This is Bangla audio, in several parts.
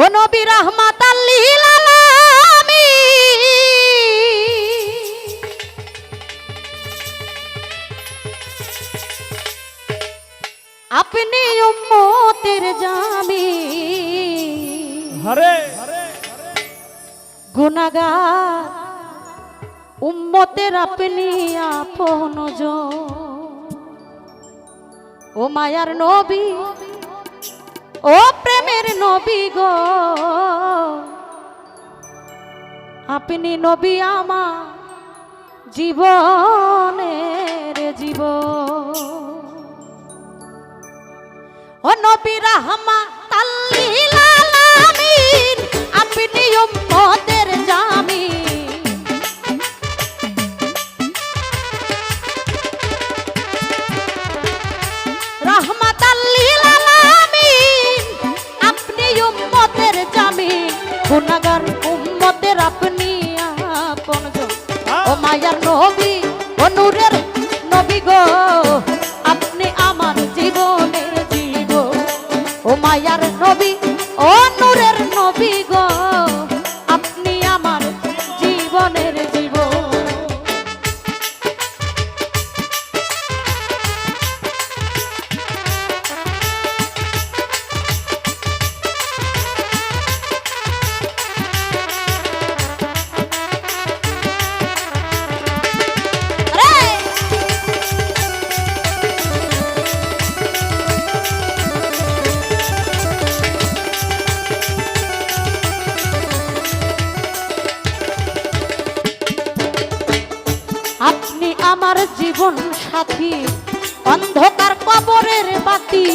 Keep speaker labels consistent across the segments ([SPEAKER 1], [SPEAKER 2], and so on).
[SPEAKER 1] ও নবী রহমাত আপনি উম্মতের জামি।
[SPEAKER 2] হরে
[SPEAKER 1] গুনাগার। উম্মতের আপনি আপন ও মায়ার নবী। ও প্রেমের নবী গো। আপনি নবী আমা জীবনের জীব। ও নবী রাহমা তাল্লিল আলামিন, আপনি উম্মতের জামিন সাথী, অন্ধকার কবরের বাতি,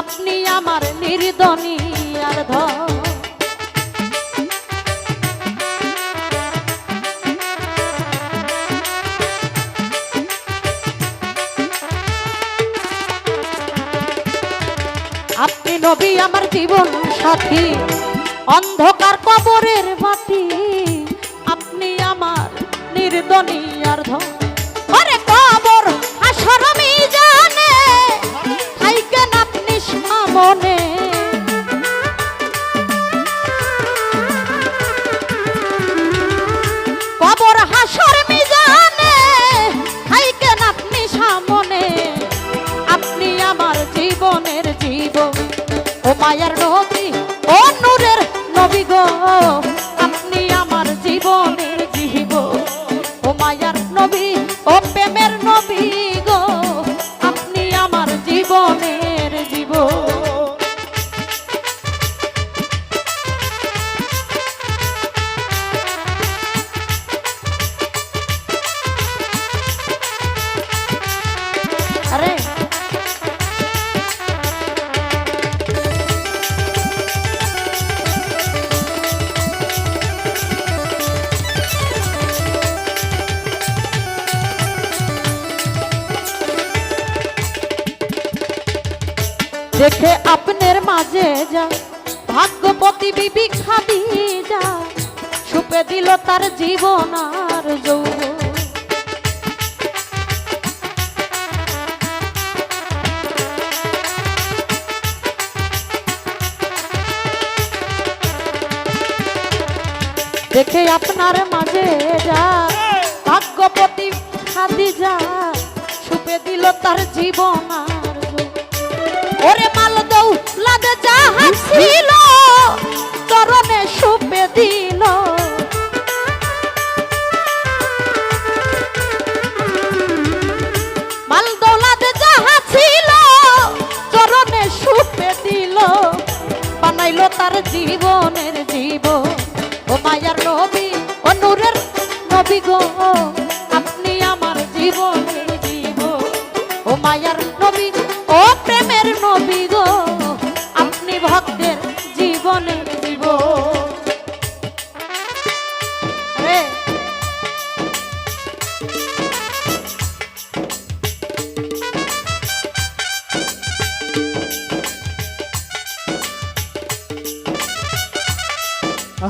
[SPEAKER 1] আপনি আমার নির্দনী আর ধন। আপনি নবী আমার জীবন সাথী, অন্ধকার কবরের বাতি, আপনি আমার নির্দনী আর ধন। জীবন ও মায়ার নবী ও নূরের নবী গো। যা, ভাগ্যপতি বিবি খাদি যা, সুপে দিল তার জীবন আর যৌবন দেখে আপনার মাঝে যা, ভাগ্যপতি খাদি যা, সুপে দিল তার জীবন আর। ওরে মাল দৌ লাদে জাহাজ ছিল, চরণে সুপে দিল। মাল দৌলাদে জাহাজ ছিল, চরণে সুপে দিল। বানাইলো তার জীবনের জীব। ও মায়ার নবী, ও নূরের নবী গো।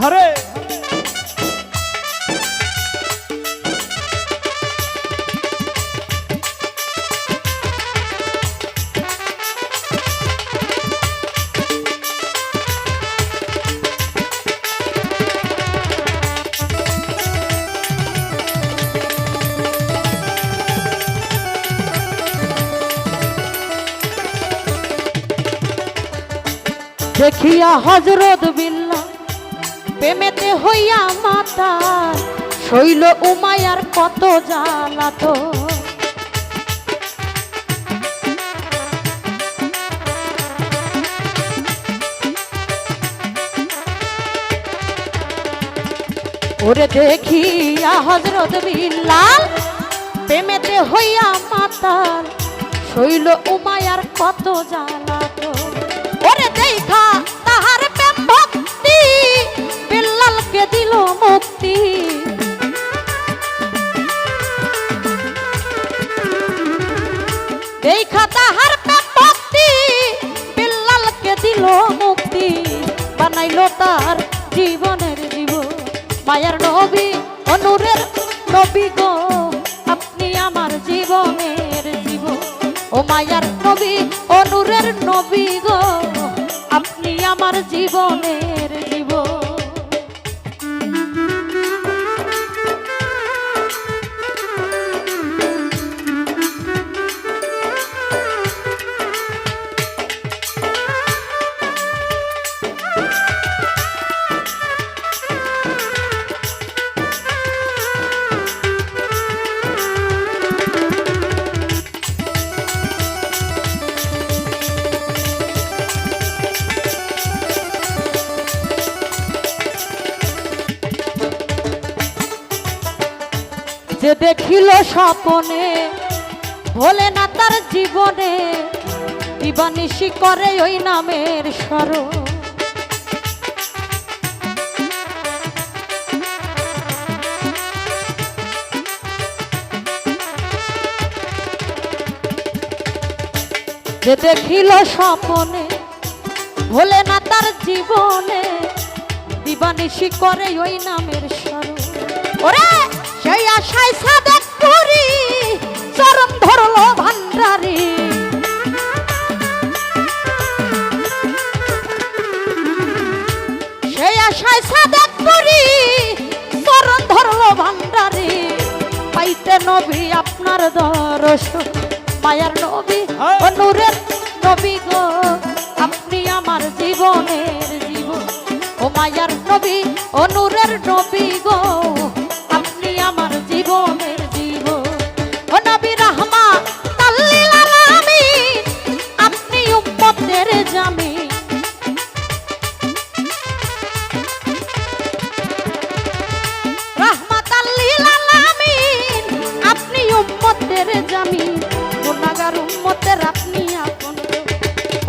[SPEAKER 2] হরে
[SPEAKER 1] দেখিয়া হজরত বিল প্রেমেতে হইয়া মাতা, শৈল উমায়ার কত জ্বালাত ওরে দেখিয়া হজরত বিল্লাল, প্রেমেতে হইয়া মাতাল, শৈল উমায়ার কত জ্বালাত তার জীবনের জীবন মায়ার নবী অনুরের নবী গো আপনি আমার জীবনের জীবন ও মায়ার যে দেখিল স্বপনে ভোলে না তার জীবনে দিবানিশি করে ওই নামের স্মরণ যে দেখিল স্বপনে ভোলে না তার জীবনে দিবানিশি করে ওই নামের স্মরণ ওরে! সেই আশায় সাদেক পুরি চরণ ধরলো ভান্ডারি। সেই আশায় সাদেক পুরি চরণ ধরলো ভান্ডারি। পাইতে নবী আপনার দর্শন মায়ার নবী
[SPEAKER 2] হ্যাঁ।
[SPEAKER 1] অনুরের নবী গো। আপনি আমার জীবনের জীবন ও মায়ার নবী অনুরের নবী গো।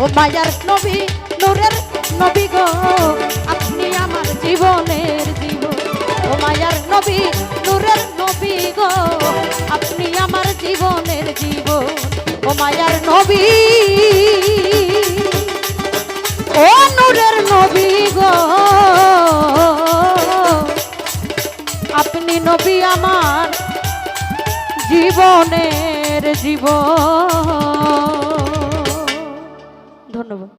[SPEAKER 1] ও মায়ার নবী, নূরের নবী গো, আপনি আমার জীবনের জীবন ও মায়ার নবী, নূরের নবী গো, আপনি আমার জীবনের জীবন ও মায়ার নবী, ও নূরের নবী গো, আপনি নবী আমার জীবনের জীবন నువ్వు